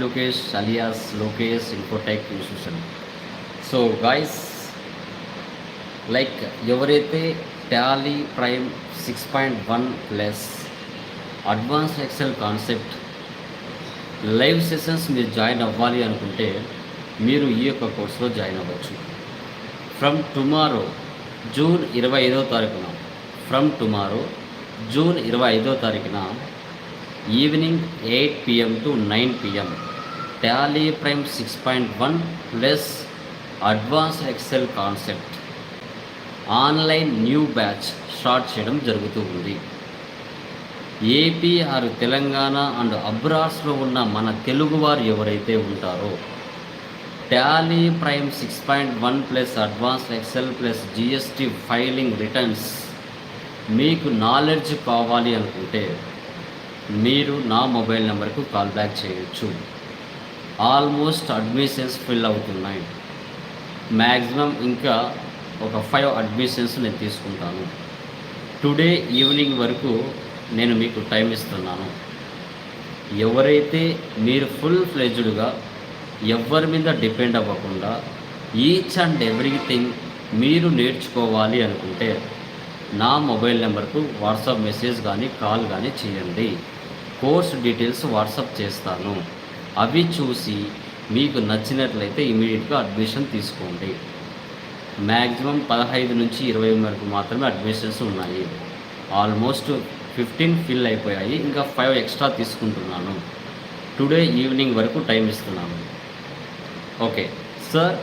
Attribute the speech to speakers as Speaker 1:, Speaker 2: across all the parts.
Speaker 1: Lokesh alias Lokesh Infotech institution so guys like ఎవరైతే Tally Prime six point one plus advance Excel concept live sessions మీరు join అవ్వాలి అనుకుంటే మీరు ఈ యొక్క కోర్సులో జాయిన్ అవ్వచ్చు. ఫ్రమ్ టుమారో జూన్ ఇరవై ఐదో తారీఖున ఫ్రమ్ టుమారో జూన్ ఇరవై ఐదో తారీఖున evening eight PM to nine PM Tally Prime six point one plus advance Excel concept online new batch start చేయడం జరుగుతూ ఉంది. ఏపీ ఆరు తెలంగాణ అండ్ అబ్రాస్లో ఉన్న మన తెలుగువారు ఎవరైతే ఉంటారో Tally Prime six point one plus advance Excel plus GST filing returns మీకు నాలెడ్జ్ కావాలి అనుకుంటే మీరు నా మొబైల్ నెంబర్కు కాల్ బ్యాక్ చేయొచ్చు. ఆల్మోస్ట్ అడ్మిషన్స్ ఫిల్ అవుతున్నాయి. మ్యాక్సిమం ఇంకా ఒక ఫైవ్ అడ్మిషన్స్ నేను తీసుకుంటాను. టుడే ఈవినింగ్ వరకు నేను మీకు టైం ఇస్తున్నాను. ఎవరైతే మీరు ఫుల్ ఫ్లెజ్డ్గా ఎవరి మీద డిపెండ్ అవ్వకుండా ఈచ్ అండ్ ఎవ్రీథింగ్ మీరు నేర్చుకోవాలి అనుకుంటే నా మొబైల్ నెంబర్కు వాట్సాప్ మెసేజ్ కానీ కాల్ కానీ చేయండి. కోర్స్ డీటెయిల్స్ వాట్సాప్ చేస్తాను. అవి చూసి మీకు నచ్చినట్లయితే ఇమీడియట్గా అడ్మిషన్ తీసుకోండి. మ్యాక్సిమం పదహైదు నుంచి ఇరవై వరకు మాత్రమే అడ్మిషన్స్ ఉన్నాయి. ఆల్మోస్ట్ ఫిఫ్టీన్ ఫిల్ అయిపోయాయి. ఇంకా ఫైవ్ ఎక్స్ట్రా తీసుకుంటున్నాను. టుడే ఈవినింగ్ వరకు టైం ఇస్తున్నాను. ఓకే. సార్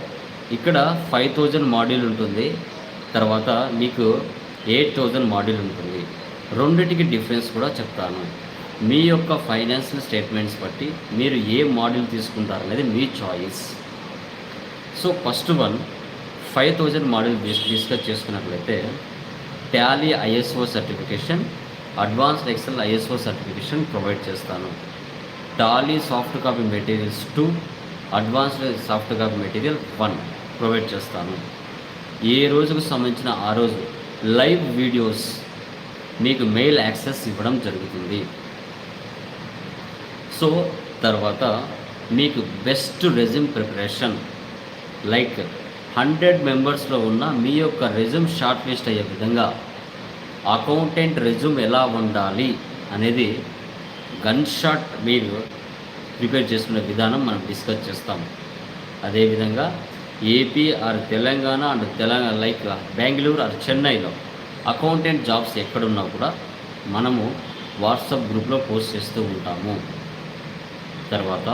Speaker 1: ఇక్కడ ఫైవ్ థౌజండ్ మాడ్యూల్ ఉంటుంది. తర్వాత మీకు ఎయిట్ థౌజండ్ మాడ్యూల్ ఉంటుంది. రెండింటికి డిఫరెన్స్ కూడా చెప్తాను. మీ యొక్క ఫైనాన్షియల్ స్టేట్మెంట్స్ బట్టి మీరు ఏ మోడల్ తీసుకుంటారు అనేది మీ choice so first one five thousand model discuss చేసుకున్నట్లయితే Tally ISO certification advanced Excel ISO certification provide చేస్తాను. Tally soft copy materials two advanced soft copy material one provide చేస్తాను. ఏ రోజుకు సంబంధించిన ఆ రోజు లైవ్ వీడియోస్ మీకు మెయిల్ యాక్సెస్ ఇవ్వడం జరుగుతుంది. సో తర్వాత మీకు best resume preparation like hundred మెంబర్స్లో ఉన్న మీ యొక్క రెజ్యూమ్ షార్ట్ లిస్ట్ అయ్యే విధంగా అకౌంటెంట్ రెజ్యూమ్ ఎలా ఉండాలి అనేది గన్ షాట్ మీరు ప్రిపేర్ చేసుకునే విధానం మనం డిస్కస్ చేస్తాం. అదేవిధంగా AP or Telangana and Telangana like Bengaluru or చెన్నైలో అకౌంటెంట్ జాబ్స్ ఎక్కడున్నా కూడా మనము వాట్సాప్ గ్రూప్లో పోస్ట్ చేస్తూ ఉంటాము. తర్వాత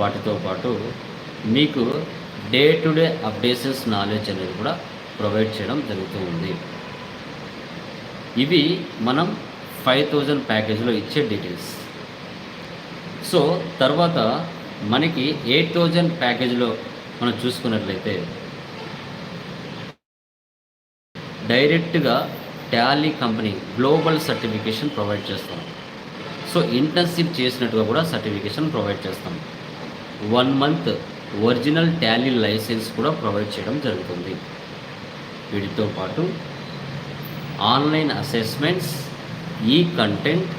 Speaker 1: వాటితో పాటు మీకు day to day updations knowledge అనేది కూడా ప్రొవైడ్ చేయడం జరుగుతూ ఉంది. ఇవి మనం ఫైవ్ థౌజండ్ ప్యాకేజ్లో ఇచ్చే డీటెయిల్స్. సో తర్వాత మనకి ఎయిట్ థౌజండ్ ప్యాకేజ్లో మనం చూసుకున్నట్లయితే డైరెక్ట్గా Tally company global certification provide చేస్తాం. సో ఇంటర్న్షిప్ చేసినట్టుగా కూడా సర్టిఫికేషన్ ప్రొవైడ్ చేస్తాం. One month original Tally license కూడా ప్రొవైడ్ చేయడం జరుగుతుంది. వీటితో పాటు online assessments e content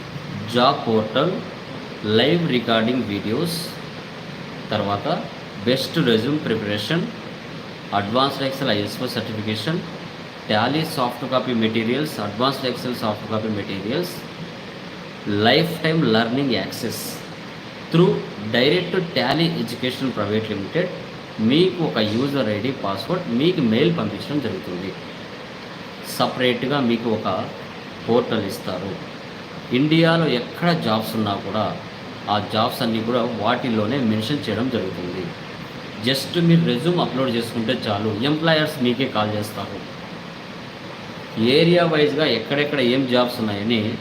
Speaker 1: job portal live recording videos తర్వాత best resume preparation advanced Excel ISO certification Tally soft copy materials advanced Excel soft copy materials lifetime learning access through direct Tally education private limited మీకు ఒక user ID password మీకు mail పంపించడం జరుగుతుంది. సపరేట్గా మీకు ఒక portal ఇస్తారు. ఇండియాలో ఎక్కడ జాబ్స్ ఉన్నా కూడా ఆ జాబ్స్ అన్నీ కూడా వాటిల్లోనే మెన్షన్ చేయడం జరుగుతుంది. జస్ట్ మీరు రెజ్యూమ్ అప్లోడ్ చేసుకుంటే చాలు ఎంప్లాయర్స్ మీకే కాల్ చేస్తారు. ఏరియా వైజ్గా ఎక్కడెక్కడ ఏం జాబ్స్ ఉన్నాయని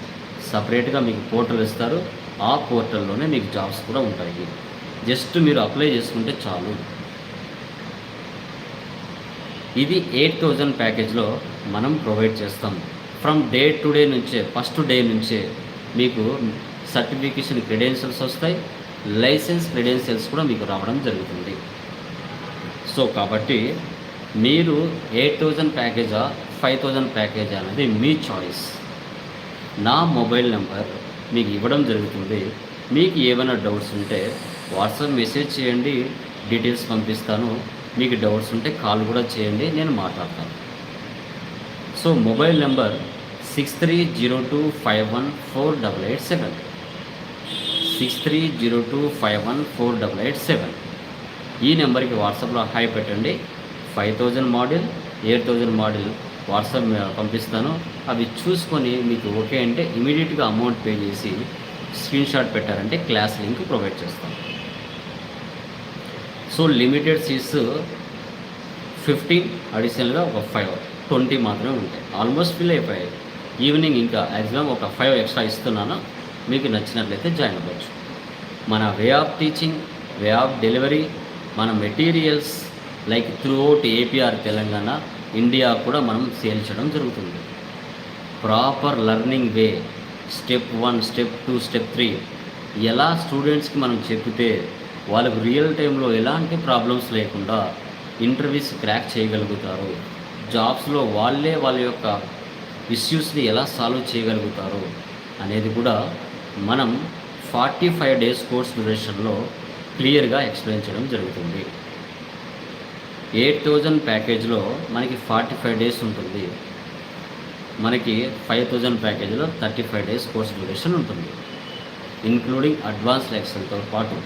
Speaker 1: సపరేట్గా మీకు పోర్టల్ ఇస్తారు. ఆ పోర్టల్లోనే మీకు జాబ్స్ కూడా ఉంటాయి. జస్ట్ మీరు అప్లై చేసుకుంటే చాలు. ఇది ఎయిట్ థౌజండ్ ప్యాకేజ్లో మనం ప్రొవైడ్ చేస్తాం. ఫ్రమ్ డే టు డే నుంచే ఫస్ట్ డే నుంచే మీకు సర్టిఫికేషన్ క్రెడెన్షియల్స్ వస్తాయి. లైసెన్స్ క్రెడెన్షియల్స్ కూడా మీకు రావడం జరుగుతుంది. సో కాబట్టి మీరు ఎయిట్ థౌజండ్ ప్యాకేజా ఫైవ్ థౌజండ్ ప్యాకేజా అనేది మీ చాయిస్. నా మొబైల్ నెంబర్ మీకు ఇవ్వడం జరుగుతుంది. మీకు ఏమైనా డౌట్స్ ఉంటే వాట్సాప్ మెసేజ్ చేయండి డీటెయిల్స్ పంపిస్తాను. మీకు డౌట్స్ ఉంటే కాల్ కూడా చేయండి నేను మాట్లాడతాను. So mobile number six three zero two five one four double eight seven six three zero two five one four double eight seven ఈ నెంబర్కి వాట్సాప్లో హాయ్ పెట్టండి. Five thousand model eight thousand model WhatsApp పంపిస్తాను. అవి చూసుకొని మీకు okay అంటే ఇమీడియట్గా అమౌంట్ పే చేసి స్క్రీన్ షాట్ పెట్టారంటే క్లాస్ లింక్ ప్రొవైడ్ చేస్తాం. సో లిమిటెడ్ సీట్స్ ఫిఫ్టీన్ అడిషనల్గా ఒక ఫైవ్ ట్వంటీ మాత్రమే ఉంటాయి. ఆల్మోస్ట్ ఫిల్ అయిపోయాయి. ఈవినింగ్ ఇంకా ఎగ్జామ్ ఒక ఫైవ్ ఎక్స్ట్రా ఇస్తున్నాను. మీకు నచ్చినట్లయితే జాయిన్ అవ్వచ్చు. మన way of teaching way of delivery మన materials like throughout AP or Telangana India కూడా మనం సేల్ చేయడం జరుగుతుంది. Proper learning way step one step two step three ఎలా స్టూడెంట్స్కి మనం చెప్తే వాళ్ళకు రియల్ టైంలో ఎలాంటి ప్రాబ్లమ్స్ లేకుండా ఇంటర్వ్యూస్ క్రాక్ చేయగలుగుతారు. జాబ్స్లో వాళ్ళే వాళ్ళ యొక్క ఇష్యూస్ని ఎలా సాల్వ్ చేయగలుగుతారు అనేది కూడా మనం ఫార్టీ ఫైవ్ డేస్ కోర్స్ డ్యూరేషన్లో క్లియర్గా ఎక్స్ప్లెయిన్ చేయడం జరుగుతుంది. ఎయిట్ థౌజండ్ ప్యాకేజ్లో మనకి ఫార్టీ ఫైవ్ డేస్ ఉంటుంది. మనకి five thousand ప్యాకేజ్లో thirty five days course duration including. Including అడ్వాన్స్ లెక్చర్తో పాటు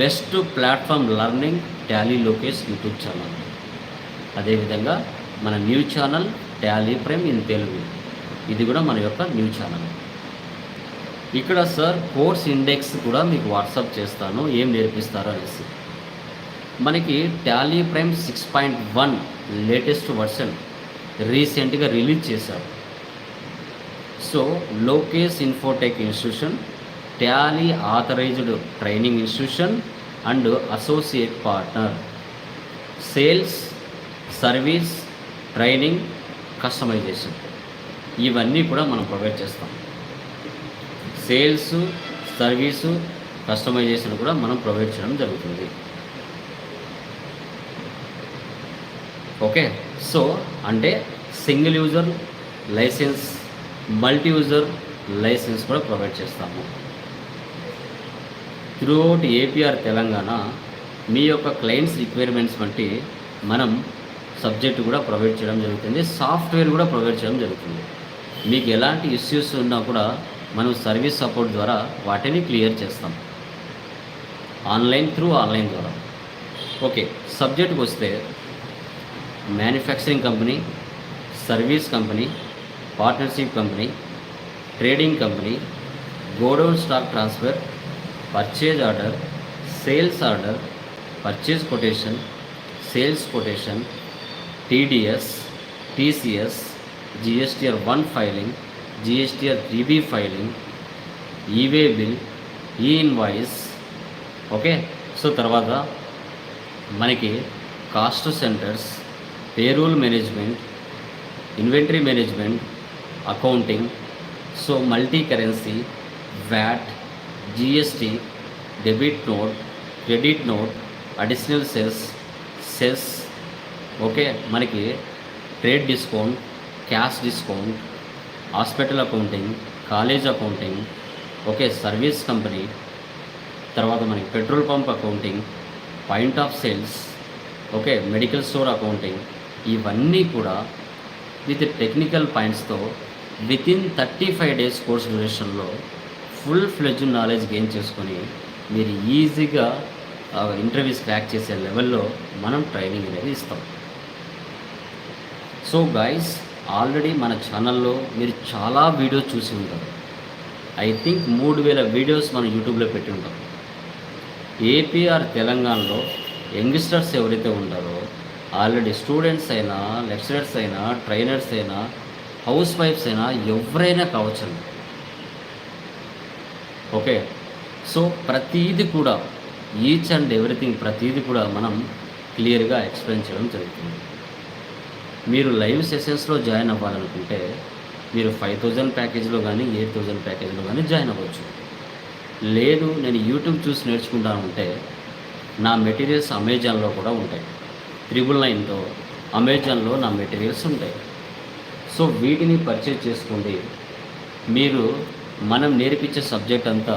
Speaker 1: best platform learning Tally Lokesh YouTube channel. అదేవిధంగా మన new channel Tally Prime in Telugu. ఇది కూడా మన యొక్క న్యూ ఛానల్. ఇక్కడ సార్ కోర్స్ ఇండెక్స్ కూడా మీకు వాట్సాప్ చేస్తాను. ఏం నేర్పిస్తారో అనేసి. మనకి Tally Prime six point one latest version రీసెంట్గా రిలీజ్ చేశారు. So Lokesh Infotech institution Tally authorised training institution and associate partner sales service training customisation ఇవన్నీ కూడా మనం ప్రొవైడ్ చేస్తాం. సేల్స్ సర్వీసు కస్టమైజేషన్ కూడా మనం ప్రొవైడ్ చేయడం జరుగుతుంది. ఓకే? సో అంటే single user license multi user license కూడా ప్రొవైడ్ చేస్తాము. త్రూఅవుట్ ఏపీఆర్ తెలంగాణ మీ యొక్క క్లయింట్స్ రిక్వైర్మెంట్స్ వంటి మనం సబ్జెక్ట్ కూడా ప్రొవైడ్ చేయడం జరుగుతుంది. సాఫ్ట్వేర్ కూడా ప్రొవైడ్ చేయడం జరుగుతుంది. మీకు ఎలాంటి ఇష్యూస్ ఉన్నా కూడా మనం సర్వీస్ సపోర్ట్ ద్వారా వాటిని క్లియర్ చేస్తాం. ఆన్లైన్ త్రూ ఆన్లైన్ ద్వారా. ఓకే సబ్జెక్ట్కి వస్తే manufacturing company service company partnership company trading company godown stock transfer purchase order sales order purchase quotation sales quotation TDS TCS GSTR one filing GSTR three B filing e way bill e invoice okay? So తర్వాత మనకి cost centres payroll management inventory management accounting so multi currency VAT GST debit note credit note additional cess cess okay మనకి trade discount cash discount hospital accounting college accounting okay service company తర్వాత మనకి petrol pump accounting point of sales okay medical store accounting ఇవన్నీ కూడా with technical పాయింట్స్తో within thirty five days course డ్యూరేషన్లో full fledge knowledge gain చేసుకొని మీరు ఈజీగా interviews crack చేసే లెవెల్లో మనం ట్రైనింగ్ అనేది ఇస్తాం. సో గైస్ ఆల్రెడీ మన ఛానల్లో మీరు చాలా వీడియోస్ చూసి ఉంటారు. ఐ థింక్ మూడు వేల వీడియోస్ మనం యూట్యూబ్లో పెట్టి ఉంటాం. ఏపీఆర్ తెలంగాణలో యంగ్స్టర్స్ ఎవరైతే ఉంటారో ఆల్రెడీ స్టూడెంట్స్ అయినా లెక్చరర్స్ అయినా ట్రైనర్స్ అయినా హౌస్ వైఫ్స్ అయినా ఎవరైనా కావచ్చండి ఓకే? సో ప్రతీది కూడా ఈచ్ అండ్ ఎవ్రీథింగ్ ప్రతీది కూడా మనం క్లియర్గా ఎక్స్ప్లెయిన్ చేయడం జరుగుతుంది. మీరు లైవ్ సెషన్స్లో జాయిన్ అవ్వాలనుకుంటే మీరు ఫైవ్ థౌజండ్ ప్యాకేజ్లో కానీ ఎయిట్ థౌజండ్ ప్యాకేజ్లో కానీ జాయిన్ అవ్వచ్చు. లేదు నేను యూట్యూబ్ చూసి నేర్చుకుంటానంటే నా మెటీరియల్స్ అమెజాన్లో కూడా ఉంటాయి. త్రిబుల్ నైన్తో అమెజాన్లో నా మెటీరియల్స్ ఉంటాయి. సో వీటిని పర్చేజ్ చేసుకోండి. మీరు మనం నేర్పించే సబ్జెక్ట్ అంతా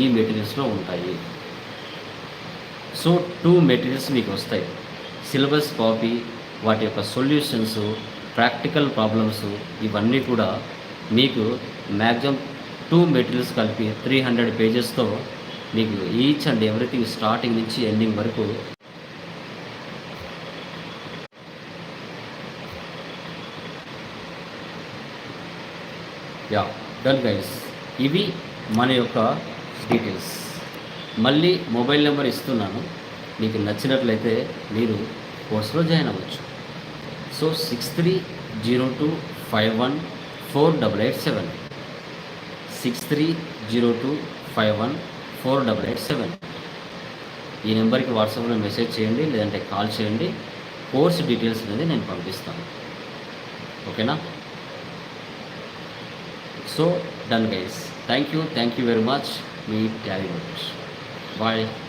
Speaker 1: ఈ మెటీరియల్స్లో ఉంటాయి. సో టూ మెటీరియల్స్ మీకు వస్తాయి. సిలబస్ కాపీ వాటి యొక్క సొల్యూషన్స్ ప్రాక్టికల్ ప్రాబ్లమ్స్ ఇవన్నీ కూడా మీకు మ్యాక్సిమం టూ మెటీరియల్స్ కలిపి త్రీ హండ్రెడ్ పేజెస్తో మీకు ఈచ్ అండ్ ఎవ్రీథింగ్ స్టార్టింగ్ నుంచి ఎండింగ్ వరకు యా డన్ గైస్. ఇవి మన యొక్క డీటెయిల్స్. మళ్ళీ మొబైల్ నెంబర్ ఇస్తున్నాను. మీకు నచ్చినట్లయితే మీరు కోర్సులో జాయిన్ అవ్వచ్చు. So six three zero two five one four double eight seven six three zero two five one four double eight seven ఈ నెంబర్కి వాట్సాప్లో మెసేజ్ చేయండి లేదంటే కాల్ చేయండి. కోర్స్ డీటెయిల్స్ అనేది నేను పంపిస్తాను. ఓకేనా? So done guys. Thank you. Thank you very much. Meet everyone. Bye.